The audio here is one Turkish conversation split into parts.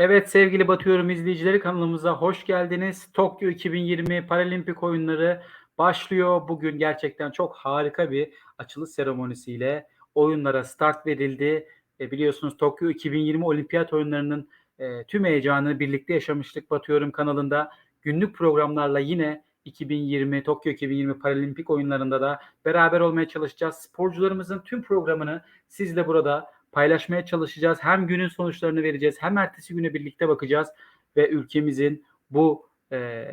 Evet sevgili Batıyorum izleyicileri kanalımıza hoş geldiniz. Tokyo 2020 Paralimpik oyunları başlıyor. Bugün gerçekten çok harika bir açılış seremonisiyle oyunlara start verildi. E, biliyorsunuz Tokyo 2020 Olimpiyat oyunlarının e, tüm heyecanını birlikte yaşamıştık Batıyorum kanalında. Günlük programlarla yine 2020 Tokyo 2020 Paralimpik oyunlarında da beraber olmaya çalışacağız. Sporcularımızın tüm programını sizle burada paylaşmaya çalışacağız. Hem günün sonuçlarını vereceğiz hem ertesi güne birlikte bakacağız ve ülkemizin bu e,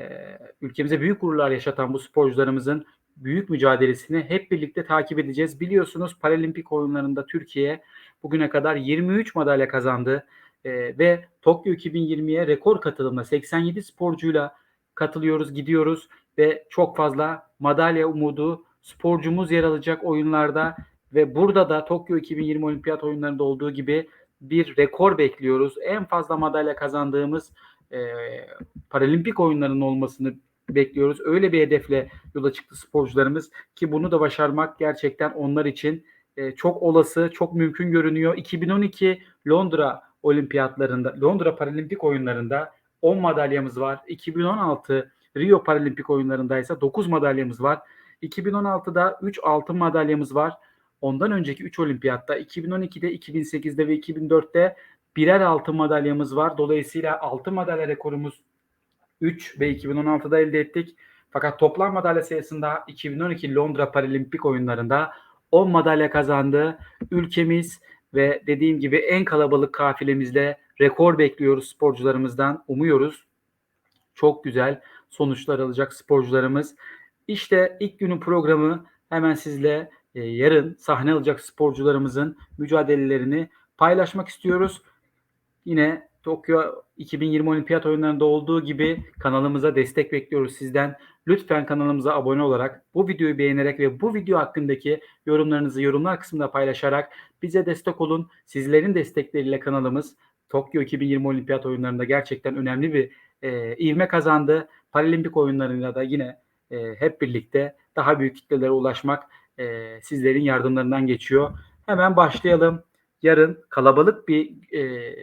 ülkemize büyük gururlar yaşatan bu sporcularımızın büyük mücadelesini hep birlikte takip edeceğiz. Biliyorsunuz Paralimpik oyunlarında Türkiye bugüne kadar 23 madalya kazandı e, ve Tokyo 2020'ye rekor katılımla 87 sporcuyla katılıyoruz, gidiyoruz ve çok fazla madalya umudu sporcumuz yer alacak oyunlarda ve burada da Tokyo 2020 Olimpiyat oyunlarında olduğu gibi bir rekor bekliyoruz. En fazla madalya kazandığımız e, Paralimpik oyunlarının olmasını bekliyoruz. Öyle bir hedefle yola çıktı sporcularımız ki bunu da başarmak gerçekten onlar için e, çok olası, çok mümkün görünüyor. 2012 Londra Olimpiyatlarında, Londra Paralimpik oyunlarında 10 madalyamız var. 2016 Rio Paralimpik oyunlarında ise 9 madalyamız var. 2016'da 3 altın madalyamız var. Ondan önceki 3 olimpiyatta 2012'de, 2008'de ve 2004'te birer altın madalyamız var. Dolayısıyla altın madalya rekorumuz 3 ve 2016'da elde ettik. Fakat toplam madalya sayısında 2012 Londra Paralimpik oyunlarında 10 madalya kazandı. Ülkemiz ve dediğim gibi en kalabalık kafilemizle rekor bekliyoruz sporcularımızdan. Umuyoruz. Çok güzel sonuçlar alacak sporcularımız. İşte ilk günün programı hemen sizle e, yarın sahne alacak sporcularımızın mücadelelerini paylaşmak istiyoruz. Yine Tokyo 2020 Olimpiyat oyunlarında olduğu gibi kanalımıza destek bekliyoruz sizden. Lütfen kanalımıza abone olarak, bu videoyu beğenerek ve bu video hakkındaki yorumlarınızı yorumlar kısmında paylaşarak bize destek olun. Sizlerin destekleriyle kanalımız Tokyo 2020 Olimpiyat oyunlarında gerçekten önemli bir e, ivme kazandı. Paralimpik oyunlarında da yine e, hep birlikte daha büyük kitlelere ulaşmak e, sizlerin yardımlarından geçiyor. Hemen başlayalım. Yarın kalabalık bir e,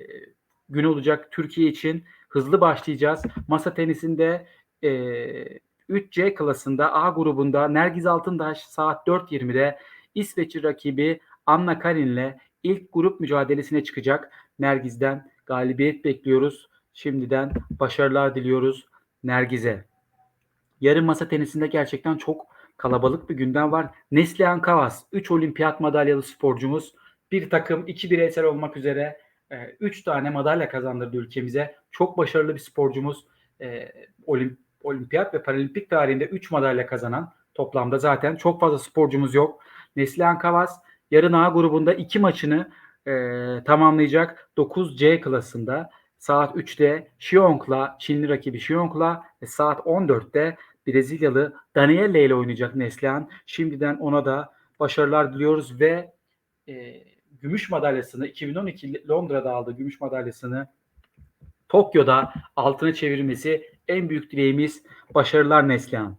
gün olacak Türkiye için. Hızlı başlayacağız. Masa tenisinde e, 3C klasında A grubunda Nergiz Altındaş saat 4.20'de İsveç'i rakibi Anna Karin'le ilk grup mücadelesine çıkacak. Nergiz'den galibiyet bekliyoruz. Şimdiden başarılar diliyoruz Nergiz'e. Yarın masa tenisinde gerçekten çok kalabalık bir gündem var. Neslihan Kavas 3 olimpiyat madalyalı sporcumuz. Bir takım, iki bireysel olmak üzere 3 e, tane madalya kazandırdı ülkemize. Çok başarılı bir sporcumuz. E, olimp olimpiyat ve paralimpik tarihinde 3 madalya kazanan toplamda zaten çok fazla sporcumuz yok. Neslihan Kavas yarın A grubunda 2 maçını e, tamamlayacak 9C klasında saat 3'te Xiong'la Çinli rakibi Xiong'la ve saat 14'te Brezilyalı Daniele ile oynayacak Neslihan. Şimdiden ona da başarılar diliyoruz ve e, gümüş madalyasını 2012 Londra'da aldığı gümüş madalyasını Tokyo'da altına çevirmesi en büyük dileğimiz. Başarılar Neslihan.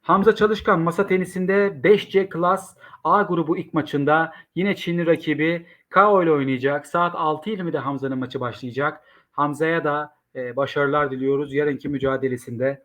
Hamza Çalışkan masa tenisinde 5C Klas A grubu ilk maçında yine Çinli rakibi Kao ile oynayacak. Saat 6.20'de Hamza'nın maçı başlayacak. Hamza'ya da e, başarılar diliyoruz yarınki mücadelesinde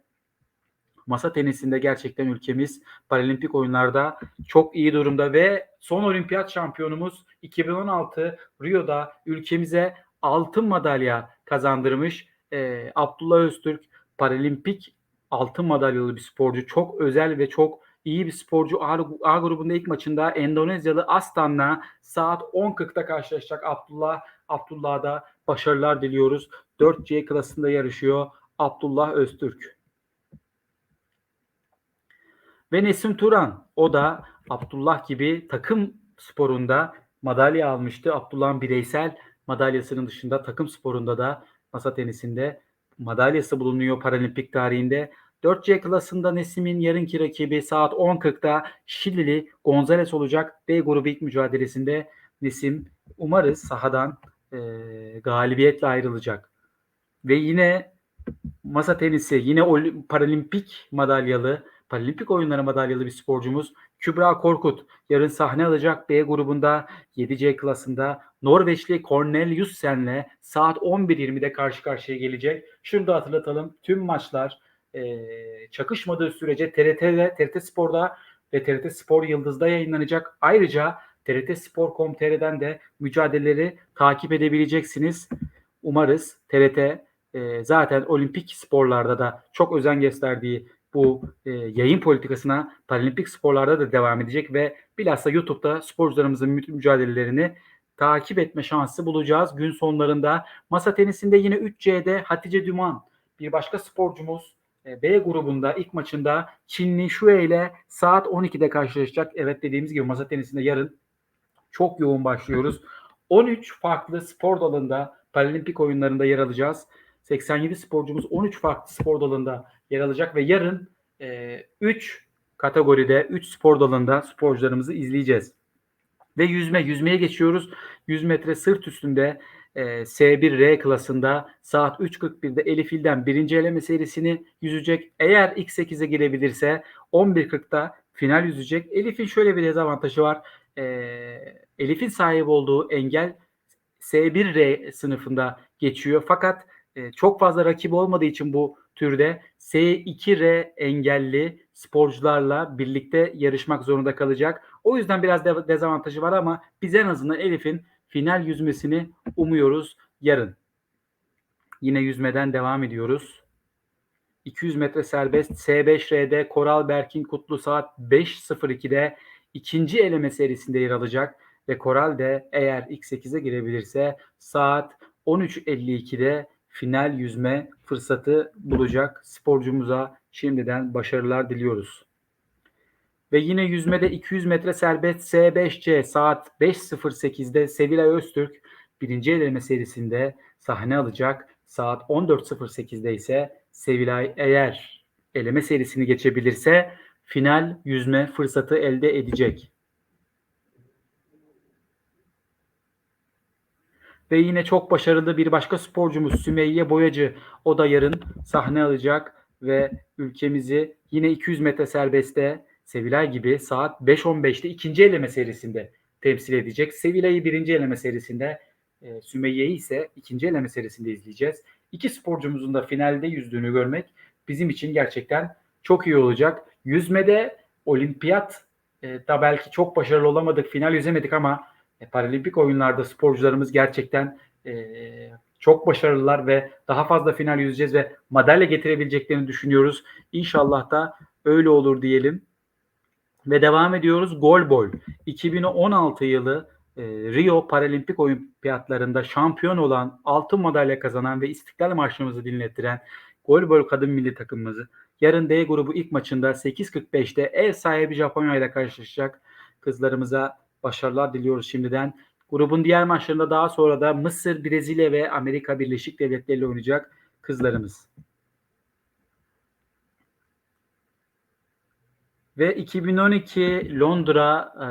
masa tenisinde gerçekten ülkemiz paralimpik oyunlarda çok iyi durumda ve son olimpiyat şampiyonumuz 2016 Rio'da ülkemize altın madalya kazandırmış e, Abdullah Öztürk paralimpik altın madalyalı bir sporcu. Çok özel ve çok iyi bir sporcu. A, A grubunda ilk maçında Endonezyalı Astan'la saat 10.40'da karşılaşacak Abdullah. Abdullah'a da başarılar diliyoruz. 4C klasında yarışıyor Abdullah Öztürk. Ve Nesim Turan o da Abdullah gibi takım sporunda madalya almıştı. Abdullah'ın bireysel madalyasının dışında takım sporunda da masa tenisinde madalyası bulunuyor paralimpik tarihinde. 4C klasında Nesim'in yarınki rakibi saat 10.40'da Şilili Gonzales olacak. B grubu ilk mücadelesinde Nesim umarız sahadan e, galibiyetle ayrılacak. Ve yine masa tenisi yine paralimpik madalyalı Paralimpik oyunları madalyalı bir sporcumuz. Kübra Korkut yarın sahne alacak B grubunda 7C klasında Norveçli Corneliussen'le saat 11.20'de karşı karşıya gelecek. Şunu da hatırlatalım. Tüm maçlar e, çakışmadığı sürece TRT'de, TRT Spor'da ve TRT Spor Yıldız'da yayınlanacak. Ayrıca TRT Spor.com.tr'den de mücadeleleri takip edebileceksiniz. Umarız TRT e, zaten olimpik sporlarda da çok özen gösterdiği bu e, yayın politikasına paralimpik sporlarda da devam edecek ve bilhassa YouTube'da sporcularımızın mü- mücadelelerini takip etme şansı bulacağız. Gün sonlarında masa tenisinde yine 3C'de Hatice Düman bir başka sporcumuz e, B grubunda ilk maçında Çinli Shue ile saat 12'de karşılaşacak. Evet dediğimiz gibi masa tenisinde yarın çok yoğun başlıyoruz. 13 farklı spor dalında paralimpik oyunlarında yer alacağız. 87 sporcumuz 13 farklı spor dalında yer alacak ve yarın e, 3 kategoride 3 spor dalında sporcularımızı izleyeceğiz. Ve yüzme, yüzmeye geçiyoruz. 100 metre sırt üstünde e, S1R klasında saat 3.41'de Elif İlden birinci eleme serisini yüzecek. Eğer X8'e girebilirse 11.40'da final yüzecek. Elif'in şöyle bir dezavantajı var. E, Elif'in sahip olduğu engel S1R sınıfında geçiyor. Fakat e, çok fazla rakip olmadığı için bu türde S2R engelli sporcularla birlikte yarışmak zorunda kalacak. O yüzden biraz de- dezavantajı var ama biz en azından Elif'in final yüzmesini umuyoruz yarın. Yine yüzmeden devam ediyoruz. 200 metre serbest S5R'de Koral Berkin Kutlu saat 5.02'de ikinci eleme serisinde yer alacak ve Koral de eğer X8'e girebilirse saat 13.52'de final yüzme fırsatı bulacak. Sporcumuza şimdiden başarılar diliyoruz. Ve yine yüzmede 200 metre serbest S5C saat 5.08'de Sevilay Öztürk birinci eleme serisinde sahne alacak. Saat 14.08'de ise Sevilay eğer eleme serisini geçebilirse final yüzme fırsatı elde edecek. Ve yine çok başarılı bir başka sporcumuz Sümeyye Boyacı. O da yarın sahne alacak ve ülkemizi yine 200 metre serbestte Sevilay gibi saat 5.15'te ikinci eleme serisinde temsil edecek. Sevilay'ı birinci eleme serisinde, e, Sümeyye'yi ise ikinci eleme serisinde izleyeceğiz. İki sporcumuzun da finalde yüzdüğünü görmek bizim için gerçekten çok iyi olacak. Yüzmede olimpiyat e, da belki çok başarılı olamadık, final yüzemedik ama e, paralimpik oyunlarda sporcularımız gerçekten e, çok başarılılar ve daha fazla final yüzeceğiz ve madalya getirebileceklerini düşünüyoruz. İnşallah da öyle olur diyelim. Ve devam ediyoruz. Golbol. 2016 yılı e, Rio Paralimpik Olimpiyatlarında şampiyon olan, altın madalya kazanan ve İstiklal Marşımızı dinlettiren Golbol kadın milli takımımızı yarın D grubu ilk maçında 8.45'te ev sahibi Japonya ile karşılaşacak. Kızlarımıza başarılar diliyoruz şimdiden. Grubun diğer maçlarında daha sonra da Mısır, Brezilya ve Amerika Birleşik Devletleri ile oynayacak kızlarımız. Ve 2012 Londra e,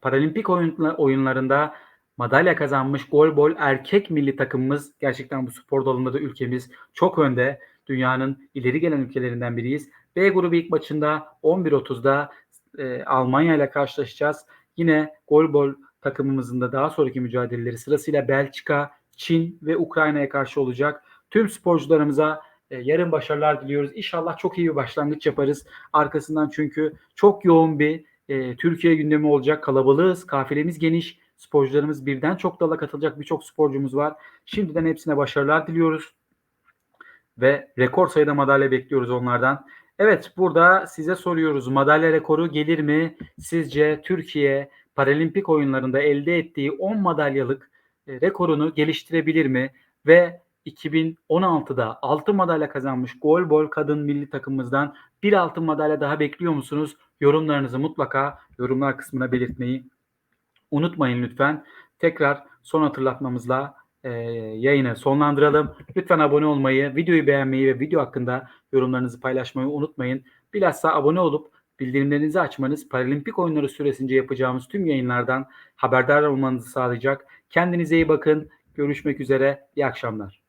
Paralimpik oyun- oyunlarında madalya kazanmış golbol erkek milli takımımız gerçekten bu spor dalında da ülkemiz çok önde. Dünyanın ileri gelen ülkelerinden biriyiz. B grubu ilk maçında 11.30'da e, Almanya ile karşılaşacağız. Yine golbol takımımızın da daha sonraki mücadeleleri sırasıyla Belçika, Çin ve Ukrayna'ya karşı olacak. Tüm sporcularımıza e, yarın başarılar diliyoruz. İnşallah çok iyi bir başlangıç yaparız. Arkasından çünkü çok yoğun bir e, Türkiye gündemi olacak. Kalabalığız, kafilemiz geniş. Sporcularımız birden çok dala katılacak birçok sporcumuz var. Şimdiden hepsine başarılar diliyoruz. Ve rekor sayıda madalya bekliyoruz onlardan. Evet burada size soruyoruz. Madalya rekoru gelir mi? Sizce Türkiye Paralimpik oyunlarında elde ettiği 10 madalyalık e, rekorunu geliştirebilir mi? Ve 2016'da altın madalya kazanmış golbol kadın milli takımımızdan bir altın madalya daha bekliyor musunuz? Yorumlarınızı mutlaka yorumlar kısmına belirtmeyi unutmayın lütfen. Tekrar son hatırlatmamızla e, yayını sonlandıralım. Lütfen abone olmayı, videoyu beğenmeyi ve video hakkında yorumlarınızı paylaşmayı unutmayın. Bilhassa abone olup bildirimlerinizi açmanız Paralimpik oyunları süresince yapacağımız tüm yayınlardan haberdar olmanızı sağlayacak. Kendinize iyi bakın. Görüşmek üzere. İyi akşamlar.